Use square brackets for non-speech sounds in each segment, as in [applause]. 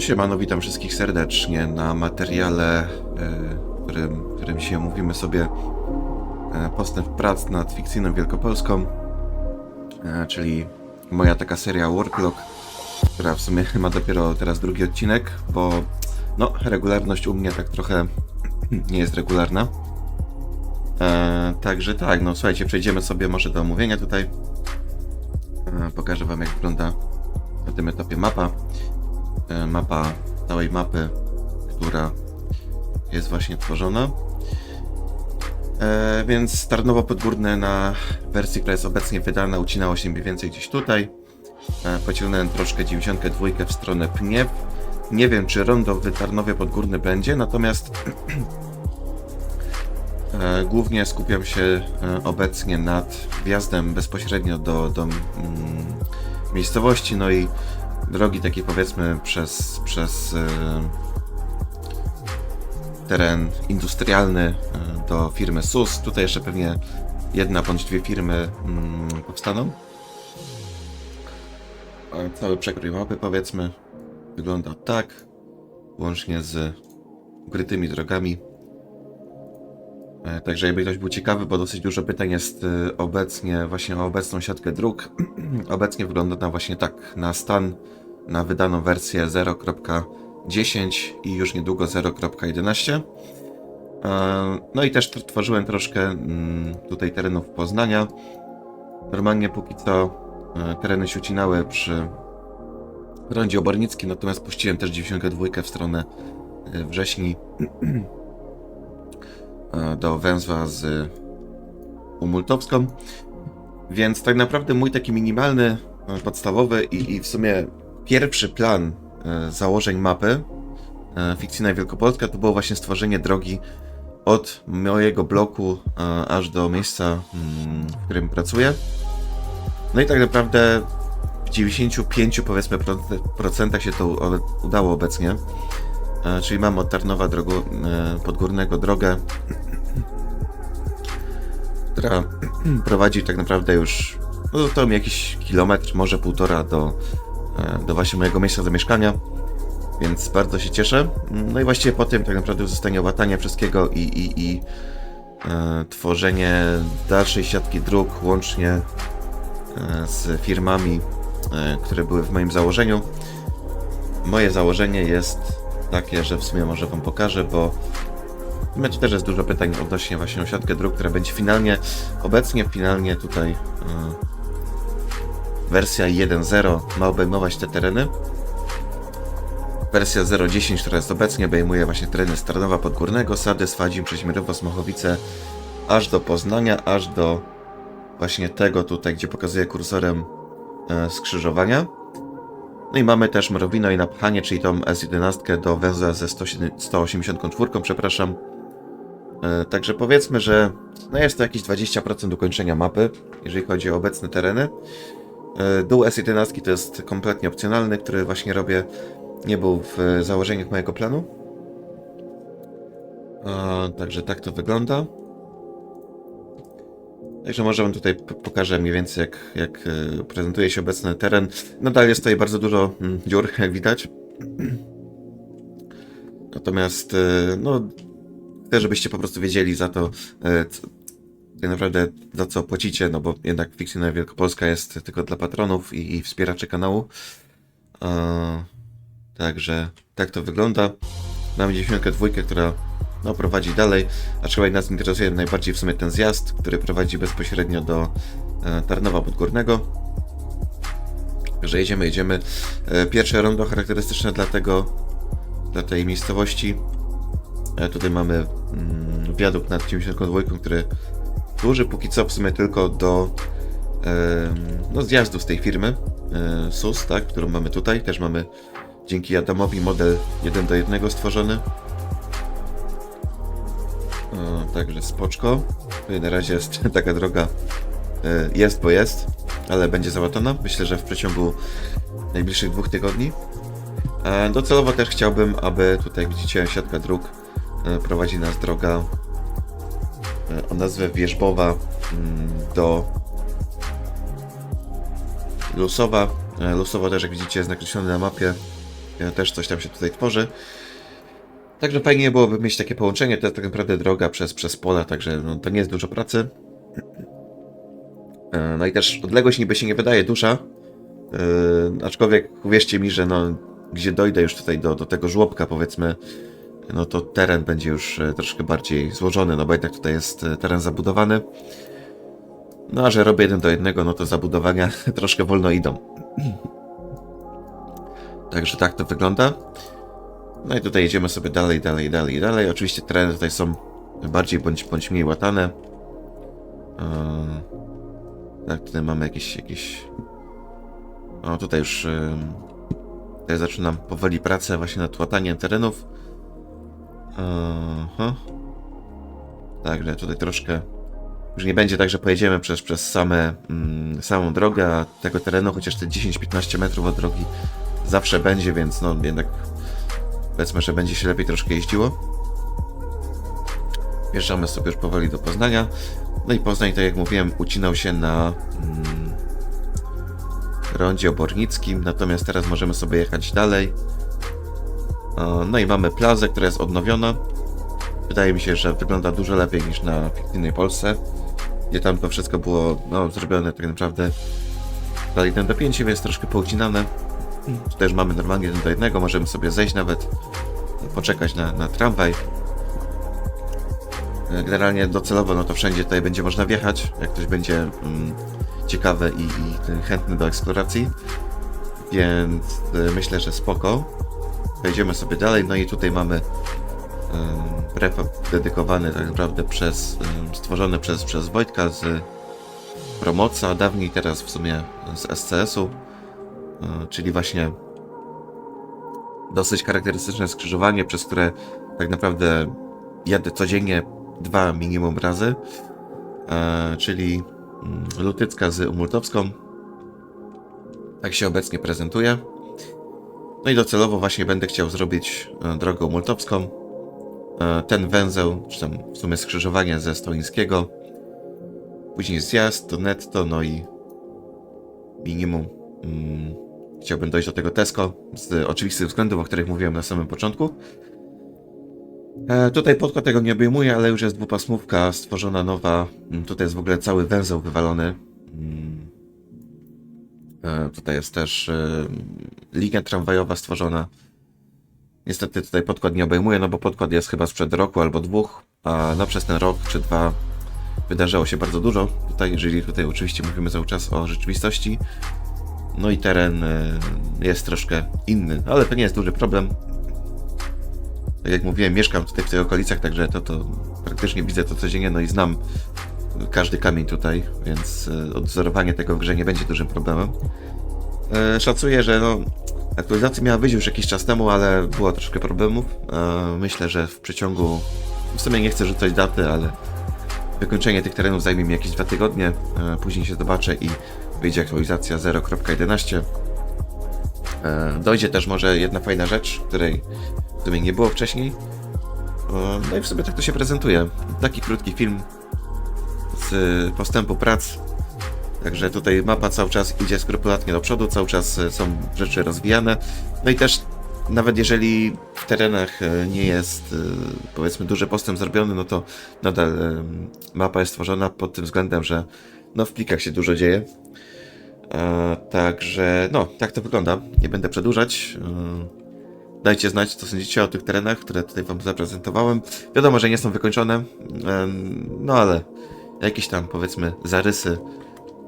No siemano, witam wszystkich serdecznie na materiale, e, w którym, w którym dzisiaj omówimy sobie e, postęp prac nad fikcyjną wielkopolską, e, czyli moja taka seria Worklock, która w sumie ma dopiero teraz drugi odcinek, bo no, regularność u mnie tak trochę [clears throat] nie jest regularna. Także tak, no słuchajcie, przejdziemy sobie może do omówienia tutaj. Pokażę wam jak wygląda na tym etapie mapa mapa całej mapy, która jest właśnie tworzona. E, więc Tarnowo Podgórne na wersji, która jest obecnie wydana, ucinało się mniej więcej gdzieś tutaj. E, pociągnąłem troszkę 92 w stronę Pniew. Nie wiem, czy rondo w Tarnowie Podgórne będzie, natomiast [clears throat] e, głównie skupiam się e, obecnie nad wjazdem bezpośrednio do, do mm, miejscowości, no i drogi takie powiedzmy przez, przez e, teren industrialny e, do firmy SUS. Tutaj jeszcze pewnie jedna bądź dwie firmy mm, powstaną. Cały przekrój mapy powiedzmy wygląda tak, łącznie z ukrytymi drogami. E, Także jakby ktoś był ciekawy, bo dosyć dużo pytań jest e, obecnie właśnie o obecną siatkę dróg. [clears throat] obecnie wygląda ona właśnie tak na stan, na wydaną wersję 0.10 i już niedługo 0.11. E, No i też tworzyłem troszkę mm, tutaj terenów Poznania. Normalnie póki co tereny się ucinały przy rondzie Obornickim, natomiast puściłem też 92 w stronę Wrześni [clears throat] do węzła z Umultowską. Więc tak naprawdę mój taki minimalny, e, podstawowy i, i w sumie pierwszy plan e, założeń mapy e, Fikcyjna Wielkopolska to było właśnie stworzenie drogi od mojego bloku e, aż do miejsca, mm, w którym pracuję. No i tak naprawdę w 95 powiedzmy pro- procentach się to udało obecnie. E, Czyli mam od Tarnowa drogu, e, Podgórnego drogę, która [clears throat] prowadzi tak naprawdę już, no to jakiś kilometr, może półtora do, e, do właśnie mojego miejsca zamieszkania, więc bardzo się cieszę. No i właściwie po tym tak naprawdę zostanie łatanie wszystkiego i, i, i e, tworzenie dalszej siatki dróg łącznie z firmami, które były w moim założeniu. Moje założenie jest takie, że w sumie może Wam pokażę, bo tu też jest dużo pytań odnośnie właśnie siatkę dróg, która będzie finalnie, obecnie finalnie tutaj e, wersja 1.0 ma obejmować te tereny. Wersja 0.10, która jest obecnie, obejmuje właśnie tereny Starnowa Podgórnego, Sady, Swadzim, Przeźmierowo, Smochowice, aż do Poznania, aż do właśnie tego tutaj, gdzie pokazuję kursorem e, skrzyżowania. No i mamy też Mrowino i Napchanie, czyli tą S11 do węzła ze 107 184, przepraszam. E, Także powiedzmy, że no jest to jakieś 20% ukończenia mapy, jeżeli chodzi o obecne tereny. E, Dół S11 to jest kompletnie opcjonalny, który właśnie robię. Nie był w założeniach mojego planu. E, Także tak to wygląda. Także może wam tutaj pokażę mniej więcej jak, jak e, prezentuje się obecny teren. Nadal jest tutaj bardzo dużo mm, dziur, jak widać. Natomiast e, no, chcę, żebyście po prostu wiedzieli za to, e, c- tak naprawdę za co płacicie, no bo jednak Fikcyjna Wielkopolska jest tylko dla patronów i, i wspieraczy kanału. Także tak to wygląda. Mamy 92, która no, prowadzi dalej, aczkolwiek nas interesuje najbardziej w sumie ten zjazd, który prowadzi bezpośrednio do e, Tarnowa Podgórnego. Także jedziemy, jedziemy. E, pierwsze rondo charakterystyczne dla tego, dla tej miejscowości. E, tutaj mamy mm, wiadukt nad 92, który służy póki co w sumie tylko do no, zjazdu z tej firmy SUS, tak, którą mamy tutaj. Też mamy dzięki Adamowi model 1 do 1 stworzony. Także spoczko. Tutaj na razie jest [laughs] taka droga e, jest, bo jest, ale będzie załatana. Myślę, że w przeciągu najbliższych dwóch tygodni. E, Docelowo też chciałbym, aby tutaj widzicie siatka dróg e, prowadzi nas droga o nazwę Wierzbowa mm, do Lusowa. Lusowo też jak widzicie jest nakreślony na mapie też coś tam się tutaj tworzy. Także fajnie byłoby mieć takie połączenie, to jest tak naprawdę droga przez, przez pola, także no, to nie jest dużo pracy. E, No i też odległość niby się nie wydaje duża, Yy, aczkolwiek uwierzcie mi, że no, gdzie dojdę już tutaj do, do tego żłobka, powiedzmy, no to teren będzie już e, troszkę bardziej złożony, no bo jednak tutaj jest e, teren zabudowany. No a że robię jeden do jednego, no to zabudowania [laughs] troszkę wolno idą. [clears throat] Także tak to wygląda. No i tutaj jedziemy sobie dalej, dalej, dalej, dalej. Oczywiście tereny tutaj są bardziej bądź, bądź mniej łatane. Yy, tak, tutaj mamy jakieś, jakieś o, tutaj już ym, tutaj zaczynam powoli pracę właśnie nad łataniem terenów. Aha. Także tutaj troszkę już nie będzie tak, że pojedziemy przez, przez same, mm, samą drogę tego terenu, chociaż te 10-15 metrów od drogi zawsze będzie, więc no jednak powiedzmy, że będzie się lepiej troszkę jeździło. Wjeżdżamy sobie już powoli do Poznania. No i Poznań, tak jak mówiłem, ucinał się na mm, rondzie obornickim, natomiast teraz możemy sobie jechać dalej. No i mamy plazę, która jest odnowiona. Wydaje mi się, że wygląda dużo lepiej niż na fikcyjnej Polsce, gdzie tam to wszystko było no, zrobione tak naprawdę dla 1 do 5, więc troszkę poucinane. Też mamy normalnie 1 do 1, możemy sobie zejść nawet, poczekać na, na tramwaj. Generalnie docelowo, no to wszędzie tutaj będzie można wjechać, jak ktoś będzie mm, ciekawy i, i chętny do eksploracji. Więc y, myślę, że spoko. Wejdziemy sobie dalej, no i tutaj mamy prefab dedykowany tak naprawdę przez, stworzony przez, przez Wojtka z Promoca, dawniej teraz w sumie z SCS-u, czyli właśnie dosyć charakterystyczne skrzyżowanie, przez które tak naprawdę jadę codziennie dwa minimum razy, e, czyli mm, Lutycka z Umultowską. Tak się obecnie prezentuje. No i docelowo właśnie będę chciał zrobić e, drogę umultowską. E, ten węzeł, czy tam w sumie skrzyżowanie ze Stolińskiego. Później zjazd do netto, no i minimum mm, chciałbym dojść do tego Tesco z oczywistych względów, o których mówiłem na samym początku. E, tutaj podkład tego nie obejmuje, ale już jest dwupasmówka stworzona nowa. Mm, Tutaj jest w ogóle cały węzeł wywalony. Mm. E, Tutaj jest też e, linia tramwajowa stworzona. Niestety tutaj podkład nie obejmuje, no bo podkład jest chyba sprzed roku albo dwóch, a no przez ten rok czy dwa wydarzyło się bardzo dużo. Tutaj, jeżeli tutaj oczywiście mówimy cały czas o rzeczywistości. No i teren e, jest troszkę inny, ale to nie jest duży problem. Tak jak mówiłem, mieszkam tutaj w tych okolicach, także to, to praktycznie widzę to codziennie, no i znam każdy kamień tutaj, więc e, odwzorowanie tego w grze nie będzie dużym problemem. E, Szacuję, że no, aktualizacja miała wyjść już jakiś czas temu, ale było troszkę problemów. Myślę, że w przeciągu, w sumie nie chcę rzucać daty, ale wykończenie tych terenów zajmie mi jakieś dwa tygodnie. Później się zobaczę i wyjdzie aktualizacja 0.11. E, Dojdzie też może jedna fajna rzecz, której w sumie nie było wcześniej. E, No i w sobie tak to się prezentuje. Taki krótki film z postępu prac. Także tutaj mapa cały czas idzie skrupulatnie do przodu, cały czas e, są rzeczy rozwijane. No i też nawet jeżeli w terenach nie jest powiedzmy duży postęp zrobiony, no to nadal mapa jest stworzona pod tym względem, że no w plikach się dużo dzieje. E, Także no, tak to wygląda. Nie będę przedłużać. E, Dajcie znać, co sądzicie o tych terenach, które tutaj Wam zaprezentowałem. Wiadomo, że nie są wykończone, em, no ale jakieś tam powiedzmy zarysy,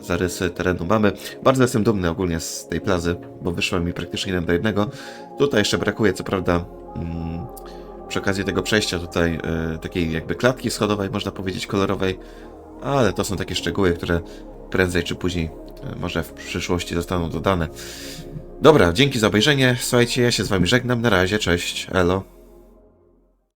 zarysy terenu mamy. Bardzo jestem dumny ogólnie z tej plazy, bo wyszło mi praktycznie jeden do jednego. Tutaj jeszcze brakuje, co prawda, mm, przy okazji tego przejścia tutaj e, takiej jakby klatki schodowej, można powiedzieć kolorowej, ale to są takie szczegóły, które prędzej czy później, e, może w przyszłości zostaną dodane. Dobra, dzięki za obejrzenie. Słuchajcie, ja się z wami żegnam. Na razie, cześć, elo.